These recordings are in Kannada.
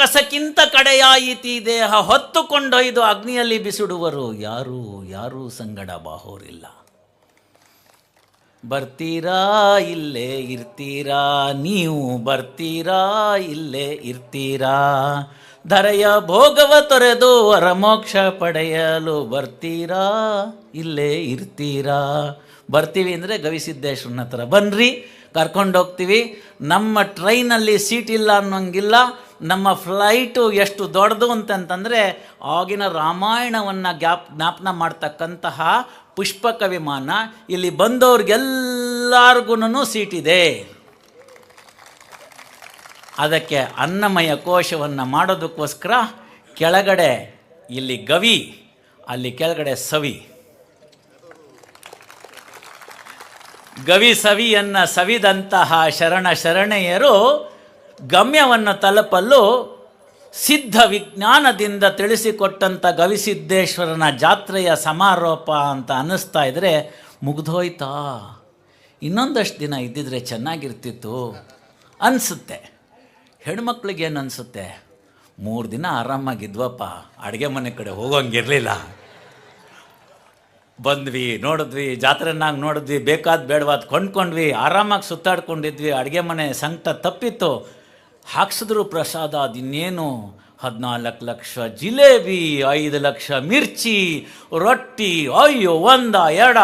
ಕಸಕ್ಕಿಂತ ಕಡೆಯಾಯಿತಿ ದೇಹ ಹೊತ್ತುಕೊಂಡೊಯ್ದು ಅಗ್ನಿಯಲ್ಲಿ ಬಿಸಿಡುವರು. ಯಾರೂ ಯಾರೂ ಸಂಗಡ ಬಾಹೋರಿಲ್ಲ. ಬರ್ತೀರಾ ಇಲ್ಲೇ ಇರ್ತೀರಾ? ನೀವು ಬರ್ತೀರಾ ಇಲ್ಲೇ ಇರ್ತೀರಾ? ಧರೆಯ ಭೋಗವ ತೊರೆದು ವರಮೋಕ್ಷ ಪಡೆಯಲು ಬರ್ತೀರಾ? ಇಲ್ಲೇ ಇರ್ತೀರಾ? ಬರ್ತೀವಿ ಅಂದರೆ ಗವಿಸಿದ್ದೇಶ್ವರನ ಹತ್ರ ಬನ್ರಿ. ಕರ್ಕೊಂಡೋಗ್ತೀವಿ ನಮ್ಮ ಟ್ರೈನಲ್ಲಿ ಸೀಟ್ ಇಲ್ಲ ಅನ್ನೋಂಗಿಲ್ಲ. ನಮ್ಮ ಫ್ಲೈಟು ಎಷ್ಟು ದೊಡ್ಡದು ಅಂತಂತಂದರೆ ಆಗಿನ ರಾಮಾಯಣವನ್ನು ಗ್ಯಾಪ್ ಜ್ಞಾಪನ ಮಾಡ್ತಕ್ಕಂತಹ ಪುಷ್ಪಕ ವಿಮಾನ. ಇಲ್ಲಿ ಸೀಟ್ ಇದೆ. ಅದಕ್ಕೆ ಅನ್ನಮಯ ಕೋಶವನ್ನು ಮಾಡೋದಕ್ಕೋಸ್ಕರ ಕೆಳಗಡೆ ಇಲ್ಲಿ ಗವಿ, ಅಲ್ಲಿ ಕೆಳಗಡೆ ಸವಿ. ಗವಿ ಸವಿಯನ್ನು ಸವಿದಂತಹ ಶರಣ ಶರಣೆಯರು ಗಮ್ಯವನ್ನು ತಲುಪಲು ಸಿದ್ಧ ವಿಜ್ಞಾನದಿಂದ ತಿಳಿಸಿಕೊಟ್ಟಂಥ ಗವಿಸಿದ್ದೇಶ್ವರನ ಜಾತ್ರೆಯ ಸಮಾರೋಪ ಅಂತ ಅನ್ನಿಸ್ತಾ ಇದ್ದರೆ ಮುಗ್ದೋಯ್ತಾ. ಇನ್ನೊಂದಷ್ಟು ದಿನ ಇದ್ದಿದ್ರೆ ಚೆನ್ನಾಗಿರ್ತಿತ್ತು. ಅನಿಸುತ್ತೆ. ಹೆಣ್ಮಕ್ಳಿಗೇನು ಅನಿಸುತ್ತೆ ಮೂರು ದಿನ ಆರಾಮಾಗಿದ್ವಪ್ಪ. ಅಡುಗೆ ಮನೆ ಕಡೆ ಹೋಗೋಂಗಿರಲಿಲ್ಲ. ಬಂದ್ವಿ, ನೋಡಿದ್ವಿ, ಜಾತ್ರೆನಾಗ ನೋಡಿದ್ವಿ, ಬೇಕಾದ ಬೇಡವಾದ ಕೊಂಡ್ಕೊಂಡ್ವಿ, ಆರಾಮಾಗಿ ಸುತ್ತಾಡ್ಕೊಂಡಿದ್ವಿ, ಅಡುಗೆ ಮನೆ ಸಂಕಟ ತಪ್ಪಿತ್ತು. ಹಾಕ್ಸಿದ್ರು ಪ್ರಸಾದ ಅದಿನ್ನೇನು ಹದಿನಾಲ್ಕು ಲಕ್ಷ ಜಿಲೇಬಿ, ಐದು ಲಕ್ಷ ಮಿರ್ಚಿ, ರೊಟ್ಟಿ, ಅಯ್ಯೋ, ಒಂದ, ಎರಡ.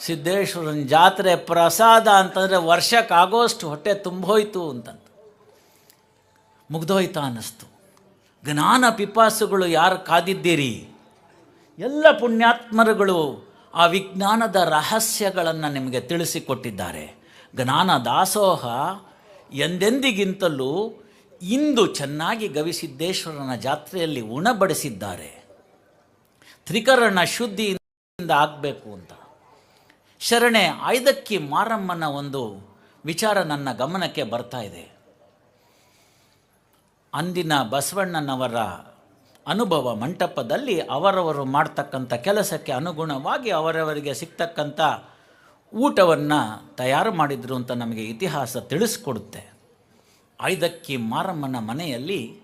ಸಿದ್ದೇಶ್ವರನ ಜಾತ್ರೆ ಪ್ರಸಾದ ಅಂತಂದರೆ ವರ್ಷಕ್ಕೆ ಆಗೋಷ್ಟು ಹೊಟ್ಟೆ ತುಂಬೋಯ್ತು ಅಂತಂತ ಮುಗ್ದೋಯ್ತಾ ಅನ್ನಿಸ್ತು. ಜ್ಞಾನ ಪಿಪಾಸುಗಳು ಯಾರು ಕಾದಿದ್ದೀರಿ? ಎಲ್ಲ ಪುಣ್ಯಾತ್ಮರುಗಳು ಆ ವಿಜ್ಞಾನದ ರಹಸ್ಯಗಳನ್ನು ನಿಮಗೆ ತಿಳಿಸಿಕೊಟ್ಟಿದ್ದಾರೆ. ಜ್ಞಾನ ದಾಸೋಹ ಎಂದೆಂದಿಗಿಂತಲೂ ಇಂದು ಚೆನ್ನಾಗಿ ಗವಿಸಿದ್ದೇಶ್ವರನ ಜಾತ್ರೆಯಲ್ಲಿ ಉಣಬಡಿಸಿದ್ದಾರೆ. ತ್ರಿಕರಣ ಶುದ್ಧಿಯಿಂದ ಆಗಬೇಕು ಅಂತ. ಶರಣೆ ಆಯ್ದಕ್ಕಿ ಮಾರಮ್ಮನ ಒಂದು ವಿಚಾರ ನನ್ನ ಗಮನಕ್ಕೆ ಬರ್ತಾ ಇದೆ. ಅಂದಿನ ಬಸವಣ್ಣನವರ ಅನುಭವ ಮಂಟಪದಲ್ಲಿ ಅವರವರು ಮಾಡ್ತಕ್ಕಂಥ ಕೆಲಸಕ್ಕೆ ಅನುಗುಣವಾಗಿ ಅವರವರಿಗೆ ಸಿಗ್ತಕ್ಕಂಥ ಊಟವನ್ನು ತಯಾರು ಮಾಡಿದ್ರು ಅಂತ ನಮಗೆ ಇತಿಹಾಸ ತಿಳಿಸ್ಕೊಡುತ್ತೆ. ಐದಕ್ಕಿ ಮಾರಮ್ಮನ ಮನೆಯಲ್ಲಿ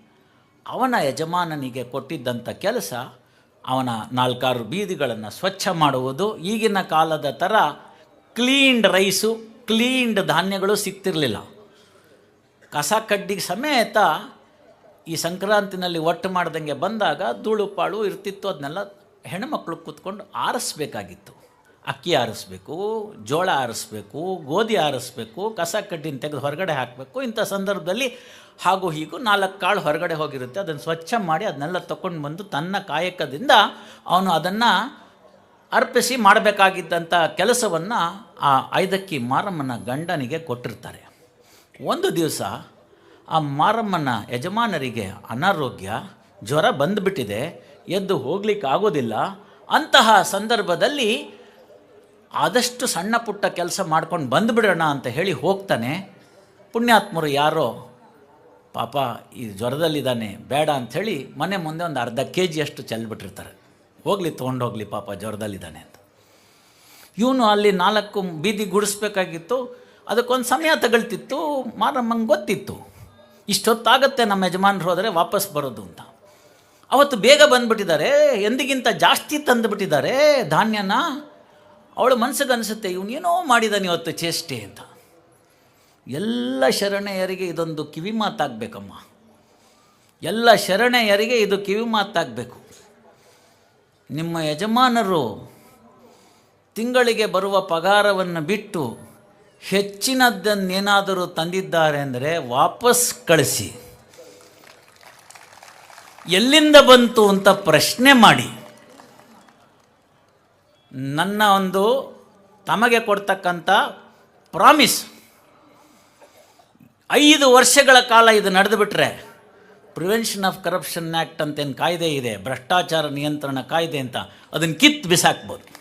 ಅವನ ಯಜಮಾನನಿಗೆ ಕೊಟ್ಟಿದ್ದಂಥ ಕೆಲಸ ಅವನ ನಾಲ್ಕಾರು ಬೀದಿಗಳನ್ನು ಸ್ವಚ್ಛ ಮಾಡುವುದು. ಈಗಿನ ಕಾಲದ ಥರ ಕ್ಲೀನ್ಡ್ ರೈಸು, ಕ್ಲೀನ್ಡ್ ಧಾನ್ಯಗಳು ಸಿಗ್ತಿರಲಿಲ್ಲ. ಕಸ ಕಡ್ಡಿಗೆ ಸಮೇತ ಈ ಸಂಕ್ರಾಂತಿನಲ್ಲಿ ಒಟ್ಟು ಮಾಡ್ದಂಗೆ ಬಂದಾಗ ಧೂಳು ಪಾಳು ಇರ್ತಿತ್ತು ಅದನ್ನೆಲ್ಲ ಹೆಣ್ಮಕ್ಳು ಕೂತ್ಕೊಂಡು ಆರಿಸ್ಬೇಕಾಗಿತ್ತು. ಅಕ್ಕಿ ಆರಿಸ್ಬೇಕು, ಜೋಳ ಆರಿಸ್ಬೇಕು, ಗೋಧಿ ಆರಿಸ್ಬೇಕು, ಕಸ ಕಡ್ಡಿನ ತೆಗೆದು ಹೊರಗಡೆ ಹಾಕಬೇಕು. ಇಂಥ ಸಂದರ್ಭದಲ್ಲಿ ಹಾಗೂ ಹೀಗೂ ನಾಲ್ಕು ಕಾಳು ಹೊರಗಡೆ ಹೋಗಿರುತ್ತೆ. ಅದನ್ನು ಸ್ವಚ್ಛ ಮಾಡಿ ಅದನ್ನೆಲ್ಲ ತಗೊಂಡು ಬಂದು ತನ್ನ ಕಾಯಕದಿಂದ ಅವನು ಅದನ್ನು ಅರ್ಪಿಸಿ ಮಾಡಬೇಕಾಗಿದ್ದಂಥ ಕೆಲಸವನ್ನು ಆ ಐದಕ್ಕಿ ಮಾರಮ್ಮನ ಗಂಡನಿಗೆ ಕೊಟ್ಟಿರ್ತಾರೆ. ಒಂದು ದಿವಸ ಆ ಮಾರಮ್ಮನ ಯಜಮಾನರಿಗೆ ಅನಾರೋಗ್ಯ, ಜ್ವರ ಬಂದುಬಿಟ್ಟಿದೆ, ಎದ್ದು ಹೋಗ್ಲಿಕ್ಕೆ ಆಗೋದಿಲ್ಲ ಅಂತಹ ಸಂದರ್ಭದಲ್ಲಿ ಆದಷ್ಟು ಸಣ್ಣ ಪುಟ್ಟ ಕೆಲಸ ಮಾಡ್ಕೊಂಡು ಬಂದುಬಿಡೋಣ ಅಂತ ಹೇಳಿ ಹೋಗ್ತಾನೆ. ಪುಣ್ಯಾತ್ಮರು ಯಾರೋ, ಪಾಪ, ಈ ಜ್ವರದಲ್ಲಿದ್ದಾನೆ, ಬೇಡ ಅಂಥೇಳಿ ಮನೆ ಮುಂದೆ ಒಂದು ಅರ್ಧ ಕೆ ಜಿಯಷ್ಟು ಚೆಲ್ಬಿಟ್ಟಿರ್ತಾರೆ. ಹೋಗಲಿ, ತೊಗೊಂಡೋಗ್ಲಿ ಪಾಪ ಜ್ವರದಲ್ಲಿದ್ದಾನೆ ಅಂತ. ಇವನು ಅಲ್ಲಿ ನಾಲ್ಕು ಬೀದಿ ಗುಡಿಸ್ಬೇಕಾಗಿತ್ತು. ಅದಕ್ಕೊಂದು ಸಮಯ ತಗೊಳ್ತಿತ್ತು. ಮಾರಮ್ಮಂಗೆ ಗೊತ್ತಿತ್ತು. ಇಷ್ಟೊತ್ತಾಗತ್ತೆ ನಮ್ಮ ಯಜಮಾನ್ರು ಹೋದರೆ ವಾಪಸ್ ಬರೋದು ಅಂತ. ಅವತ್ತು ಬೇಗ ಬಂದುಬಿಟ್ಟಿದ್ದಾರೆ, ಎಂದಿಗಿಂತ ಜಾಸ್ತಿ ತಂದುಬಿಟ್ಟಿದ್ದಾರೆ ಧಾನ್ಯನ. ಅವಳು ಮನಸ್ಸಿಗೆ ಅನಿಸುತ್ತೆ ಇವನೇನೋ ಮಾಡಿದಾನೆ ಇವತ್ತು ಚೇಷ್ಟೆ ಅಂತ. ಎಲ್ಲ ಶರಣೆಯರಿಗೆ ಇದೊಂದು ಕಿವಿ ಮಾತಾಗಬೇಕಮ್ಮ. ಎಲ್ಲ ಶರಣೆಯರಿಗೆ ಇದು ಕಿವಿ ಮಾತಾಗಬೇಕು. ನಿಮ್ಮ ಯಜಮಾನರು ತಿಂಗಳಿಗೆ ಬರುವ ಪಗಾರವನ್ನು ಬಿಟ್ಟು ಹೆಚ್ಚಿನದ್ದನ್ನೇನಾದರೂ ತಂದಿದ್ದಾರೆ ಅಂದರೆ ವಾಪಸ್ ಕಳಿಸಿ. ಎಲ್ಲಿಂದ ಬಂತು ಅಂತ ಪ್ರಶ್ನೆ ಮಾಡಿ. ನನ್ನ ಒಂದು ತಮಗೆ ಕೊಡ್ತಕ್ಕಂಥ ಪ್ರಾಮಿಸ್. ಐದು ವರ್ಷಗಳ ಕಾಲ ಇದು ನಡೆದುಬಿಟ್ರೆ ಪ್ರಿವೆನ್ಷನ್ ಆಫ್ ಕರಪ್ಷನ್ ಆ್ಯಕ್ಟ್ ಅಂತೇನು ಕಾಯ್ದೆ ಇದೆ, ಭ್ರಷ್ಟಾಚಾರ ನಿಯಂತ್ರಣ ಕಾಯ್ದೆ ಅಂತ. ಅದನ್ನು ಕಿತ್ತು ಬಿಸಾಕ್ಬೋದು.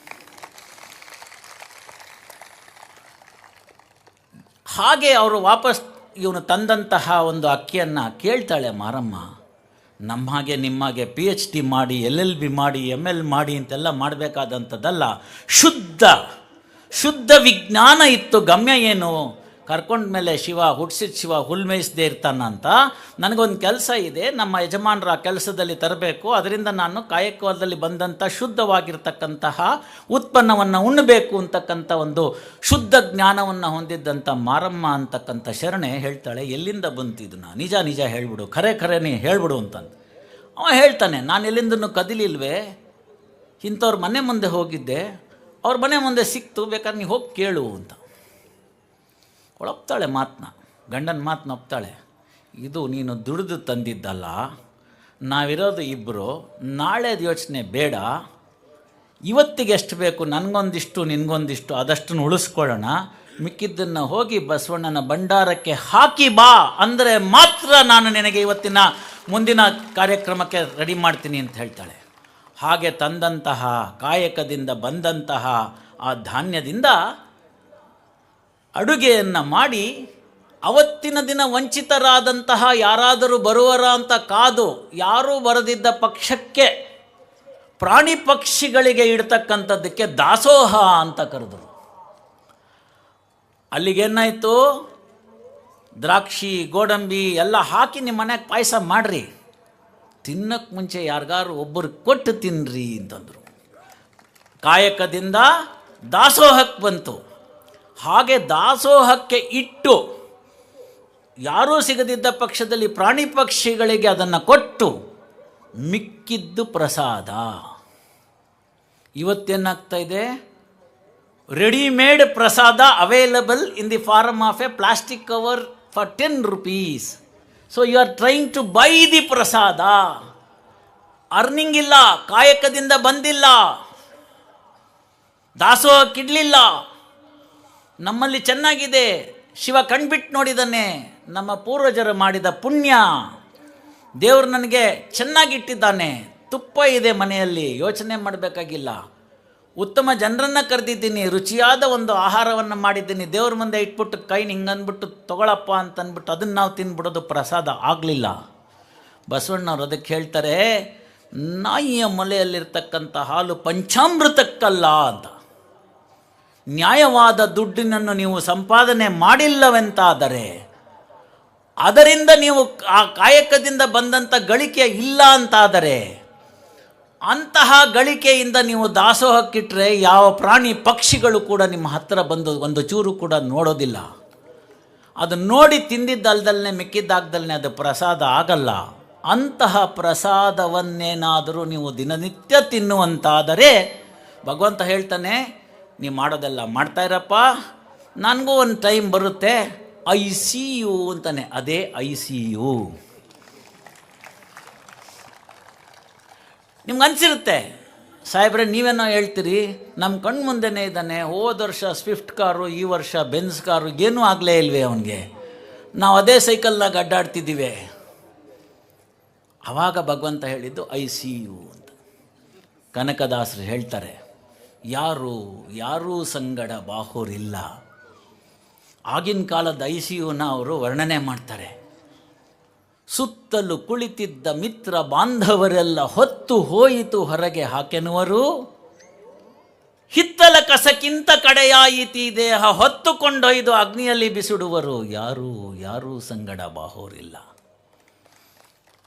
ಹಾಗೆ ಅವರು ವಾಪಸ್ ಇವನು ತಂದಂತಹ ಒಂದು ಅಕ್ಕಿಯನ್ನು ಕೇಳ್ತಾಳೆ, ಮಾರಮ್ಮ ನಮ್ಮ ಹಾಗೆ ನಿಮ್ಮ ಹಾಗೆ ಪಿ ಎಚ್ ಡಿ ಮಾಡಿ ಎಲ್ ಎಲ್ ಬಿ ಮಾಡಿ ಎಂ ಎಲ್ ಮಾಡಿ ಅಂತೆಲ್ಲ ಮಾಡಬೇಕಾದಂಥದ್ದಲ್ಲ, ಶುದ್ಧ ಶುದ್ಧ ವಿಜ್ಞಾನ ಇತ್ತು, ಗಮ್ಯ ಏನು? ಕರ್ಕೊಂಡ್ಮೇಲೆ ಶಿವ ಹುಟ್ಟಿಸಿದ ಶಿವ ಹುಲ್ಮೇಯಿಸದೇ ಇರ್ತಾನಂತ ನನಗೊಂದು ಕೆಲಸ ಇದೆ, ನಮ್ಮ ಯಜಮಾನರ ಕೆಲಸದಲ್ಲಿ ತರಬೇಕು, ಅದರಿಂದ ನಾನು ಕಾಯಕವಾದಲ್ಲಿ ಬಂದಂಥ ಶುದ್ಧವಾಗಿರ್ತಕ್ಕಂತಹ ಉತ್ಪನ್ನವನ್ನು ಉಣ್ಣಬೇಕು ಅಂತಕ್ಕಂಥ ಒಂದು ಶುದ್ಧ ಜ್ಞಾನವನ್ನು ಹೊಂದಿದ್ದಂಥ ಮಾರಮ್ಮ ಅಂತಕ್ಕಂಥ ಶರಣೆ ಹೇಳ್ತಾಳೆ, ಎಲ್ಲಿಂದ ಬಂತು ನಾ ನಿಜ ನಿಜ ಹೇಳ್ಬಿಡು, ಖರೆ ಖರೇನೇ ಹೇಳ್ಬಿಡು ಅಂತಂದು. ಅವ ಹೇಳ್ತಾನೆ, ನಾನು ಎಲ್ಲಿಂದನೂ ಕದಿಲಿಲ್ವೇ? ಇಂಥವ್ರ ಮನೆ ಮುಂದೆ ಹೋಗಿದ್ದೆ, ಅವ್ರ ಮನೆ ಮುಂದೆ ಸಿಕ್ತು, ಬೇಕಾದ್ರೆ ನೀವು ಹೋಗಿ ಕೇಳು ಅಂತ. ಒಳಪ್ತಾಳೆ ಮಾತನ್ನ ಗಂಡನ ಮಾತನ್ನ ಒಪ್ತಾಳೆ, ಇದು ನೀನು ದುಡಿದು ತಂದಿದ್ದಲ್ಲ, ನಾವಿರೋದು ಇಬ್ಬರು ನಾಳೆದು ಯೋಚನೆ ಬೇಡ, ಇವತ್ತಿಗೆ ಎಷ್ಟು ಬೇಕು, ನನಗೊಂದಿಷ್ಟು, ನಿನಗೊಂದಿಷ್ಟು, ಅದಷ್ಟನ್ನು ಉಳಿಸ್ಕೊಳ್ಳೋಣ, ಮಿಕ್ಕಿದ್ದನ್ನು ಹೋಗಿ ಬಸವಣ್ಣನ ಭಂಡಾರಕ್ಕೆ ಹಾಕಿ ಬಾ ಅಂದರೆ ಮಾತ್ರ ನಾನು ನಿನಗೆ ಇವತ್ತಿನ ಮುಂದಿನ ಕಾರ್ಯಕ್ರಮಕ್ಕೆ ರೆಡಿ ಮಾಡ್ತೀನಿ ಅಂತ ಹೇಳ್ತಾಳೆ. ಹಾಗೆ ತಂದಂತಹ, ಕಾಯಕದಿಂದ ಬಂದಂತಹ, ಆ ಧಾನ್ಯದಿಂದ ಅಡುಗೆಯನ್ನು ಮಾಡಿ ಅವತ್ತಿನ ದಿನ ವಂಚಿತರಾದಂತಹ ಯಾರಾದರೂ ಬರುವರ ಅಂತ ಕಾದು ಯಾರೂ ಬರದಿದ್ದ ಪಕ್ಷಕ್ಕೆ ಪ್ರಾಣಿ ಪಕ್ಷಿಗಳಿಗೆ ಇಡ್ತಕ್ಕಂಥದ್ದಕ್ಕೆ ದಾಸೋಹ ಅಂತ ಕರೆದರು. ಅಲ್ಲಿಗೇನಾಯಿತು ದ್ರಾಕ್ಷಿ, ಗೋಡಂಬಿ ಎಲ್ಲ ಹಾಕಿ ನಿಮ್ಮ ಮನೆಗೆ ಪಾಯಸ ಮಾಡ್ರಿ. ತಿನ್ನಕ್ಕೆ ಮುಂಚೆ ಯಾರಿಗಾರು ಒಬ್ಬರು ಕೊಟ್ಟು ತಿನ್ರಿ ಅಂತಂದರು. ಕಾಯಕದಿಂದ ದಾಸೋಹಕ್ಕೆ ಬಂತು. ಹಾಗೆ ದಾಸೋಹಕ್ಕೆ ಇಟ್ಟು ಯಾರೂ ಸಿಗದಿದ್ದ ಪಕ್ಷದಲ್ಲಿ ಪ್ರಾಣಿ ಪಕ್ಷಿಗಳಿಗೆ ಅದನ್ನು ಕೊಟ್ಟು ಮಿಕ್ಕಿದ್ದು ಪ್ರಸಾದ. ಇವತ್ತೇನಾಗ್ತಾ ಇದೆ? Readymade prasada available in the form of a plastic cover for ten rupees so you are trying to buy the prasada earning ಇಲ್ಲ ಕಾಯಕದಿಂದ ಬಂದಿಲ್ಲ. ದಾಸೋಹಕ್ಕಿಡ್ಲಿಲ್ಲ ನಮ್ಮಲ್ಲಿ ಚೆನ್ನಾಗಿದೆ. ಶಿವ ಕಣ್ಬಿಟ್ಟು ನೋಡಿದ್ದಾನೆ ನಮ್ಮ ಪೂರ್ವಜರು ಮಾಡಿದ ಪುಣ್ಯ. ದೇವರು ನನಗೆ ಚೆನ್ನಾಗಿಟ್ಟಿದ್ದಾನೆ. ತುಪ್ಪ ಇದೆ ಮನೆಯಲ್ಲಿ, ಯೋಚನೆ ಮಾಡಬೇಕಾಗಿಲ್ಲ. ಉತ್ತಮ ಜನರನ್ನು ಕರೆದಿದ್ದೀನಿ, ರುಚಿಯಾದ ಒಂದು ಆಹಾರವನ್ನು ಮಾಡಿದ್ದೀನಿ. ದೇವ್ರ ಮುಂದೆ ಇಟ್ಬಿಟ್ಟು ಕೈ ಹಿಂಗಂದ್ಬಿಟ್ಟು ತೊಗೊಳಪ್ಪ ಅಂತ ಅಂದ್ಬಿಟ್ಟು ಅದನ್ನು ನಾವು ತಿನ್ಬಿಡೋದು ಪ್ರಸಾದ ಆಗಲಿಲ್ಲ. ಬಸವಣ್ಣವ್ರು ಅದಕ್ಕೆ ಹೇಳ್ತಾರೆ, ನಾಯಿಯ ಮೊಲೆಯಲ್ಲಿರ್ತಕ್ಕಂಥ ಹಾಲು ಪಂಚಾಮೃತಕ್ಕಲ್ಲ ಅಂತ. ನ್ಯಾಯವಾದ ದುಡ್ಡಿನನ್ನು ನೀವು ಸಂಪಾದನೆ ಮಾಡಿಲ್ಲವೆಂತಾದರೆ ಅದರಿಂದ ನೀವು ಆ ಕಾಯಕದಿಂದ ಬಂದಂಥ ಗಳಿಕೆ ಇಲ್ಲ ಅಂತಾದರೆ ಅಂತಹ ಗಳಿಕೆಯಿಂದ ನೀವು ದಾಸೋಹಕ್ಕಿಟ್ಟರೆ ಯಾವ ಪ್ರಾಣಿ ಪಕ್ಷಿಗಳು ಕೂಡ ನಿಮ್ಮ ಹತ್ತಿರ ಬಂದು ಒಂದು ಚೂರು ಕೂಡ ನೋಡೋದಿಲ್ಲ. ಅದು ನೋಡಿ ತಿಂದಿದ್ದಲ್ದಲ್ಲೇ ಮಿಕ್ಕಿದ್ದಾಗ್ದಲ್ಲೇ ಅದು ಪ್ರಸಾದ ಆಗಲ್ಲ. ಅಂತಹ ಪ್ರಸಾದವನ್ನೇನಾದರೂ ನೀವು ದಿನನಿತ್ಯ ತಿನ್ನುವಂತಾದರೆ ಭಗವಂತ ಹೇಳ್ತಾನೆ ನೀವು ಮಾಡೋದೆಲ್ಲ ಮಾಡ್ತಾ ಇರಪ್ಪ. ನನಗೂ ಒಂದು ಟೈಮ್ ಬರುತ್ತೆ. ಐ ಸಿ ಯು ಅಂತಾನೆ. ಅದೇ ಐ ಸಿ ಯು ನಿಮ್ಗೆ ಅನಿಸಿರುತ್ತೆ? ಸಾಹೇಬ್ರೆ, ನೀವೇನೋ ಹೇಳ್ತೀರಿ? ನಮ್ಮ ಕಣ್ಣು ಮುಂದೆನೇ ಇದ್ದಾನೆ. ಹೋದ ವರ್ಷ ಸ್ವಿಫ್ಟ್ ಕಾರು, ಈ ವರ್ಷ ಬೆನ್ಸ್ ಕಾರು, ಏನೂ ಆಗಲೇ ಇಲ್ವೇ ಅವನಿಗೆ. ನಾವು ಅದೇ ಸೈಕಲ್ನಾಗ ಅಡ್ಡಾಡ್ತಿದ್ದೀವಿ. ಆವಾಗ ಭಗವಂತ ಹೇಳಿದ್ದು ಐ ಸಿ ಯು ಅಂತ. ಕನಕದಾಸರು ಹೇಳ್ತಾರೆ ಯಾರು, ಯಾರೂ ಸಂಗಡ ಬಾಹೋರಿಲ್ಲ ಆಗಿನ ಕಾಲದ ಐ ಅವರು ವರ್ಣನೆ ಮಾಡ್ತಾರೆ. ಸುತ್ತಲೂ ಕುಳಿತಿದ್ದ ಮಿತ್ರ ಬಾಂಧವರೆಲ್ಲ ಹೊತ್ತು ಹೋಯಿತು ಹೊರಗೆ ಹಾಕೆನುವರು ಹಿತ್ತಲ ಕಸಕ್ಕಿಂತ ಕಡೆಯಾಯಿತಿ ದೇಹ ಹೊತ್ತುಕೊಂಡೊಯ್ದು ಅಗ್ನಿಯಲ್ಲಿ ಬಿಸಿಡುವರು. ಯಾರೂ ಯಾರೂ ಸಂಗಡ ಬಾಹೋರಿಲ್ಲ